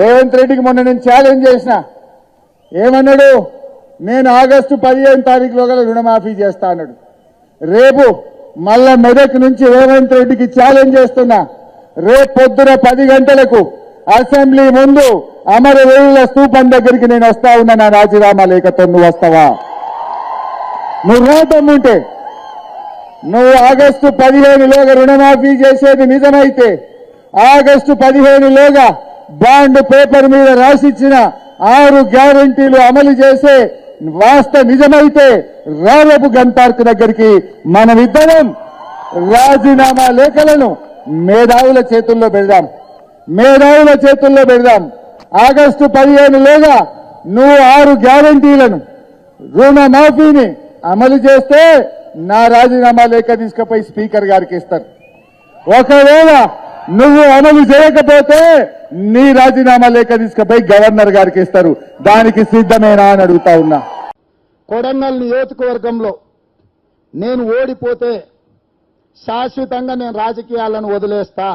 రేవంత్ రెడ్డికి మొన్న నేను ఛాలెంజ్ చేసిన. ఏమన్నాడు? నేను ఆగస్టు పదిహేను తారీఖులో గల రుణమాఫీ చేస్తా అన్నాడు. రేపు మళ్ళా మెదక్ నుంచి రేవంత్ రెడ్డికి ఛాలెంజ్ చేస్తున్నా. రేపు పొద్దున పది గంటలకు అసెంబ్లీ ముందు అమరవీరుల స్తూపం దగ్గరికి నేను వస్తా ఉన్నా నా రాజీనామా లేఖతో నువ్వు వస్తావా? నువ్వు ఉంటే నువ్వు ఆగస్టు పదిహేనులోగా రుణమాఫీ చేసేది నిజమైతే ఆగస్టు పదిహేనులోగా బాండ్ పేపర్ మీద రాసిచ్చిన ఆరు గ్యారంటీలు అమలు చేసే వాస్త నిజమైతే రాలపు గంటార్క్ దగ్గరికి మనమిద్దరం రాజీనామా లేఖలను మేధావుల చేతుల్లో పెడదాం. మేధావుల చేతుల్లో పెడదాం. ఆగస్టు పదిహేనులోగా నువ్వు ఆరు గ్యారంటీలను రుణమాఫీని అమలు చేస్తే నా రాజీనామా లేఖ తీసుకుపోయి స్పీకర్ గారికి ఇస్తారు. ఒకవేళ నువ్వు అమలు చేయకపోతే నీ రాజీనామా లేఖ తీసుకుపోయి గవర్నర్ గారికి ఇస్తారు. దానికి సిద్ధమేనా అని అడుగుతా ఉన్నా. కొడంగల్ నియోజకవర్గంలో నేను ఓడిపోతే శాశ్వతంగా నేను రాజకీయాలను వదిలేస్తా.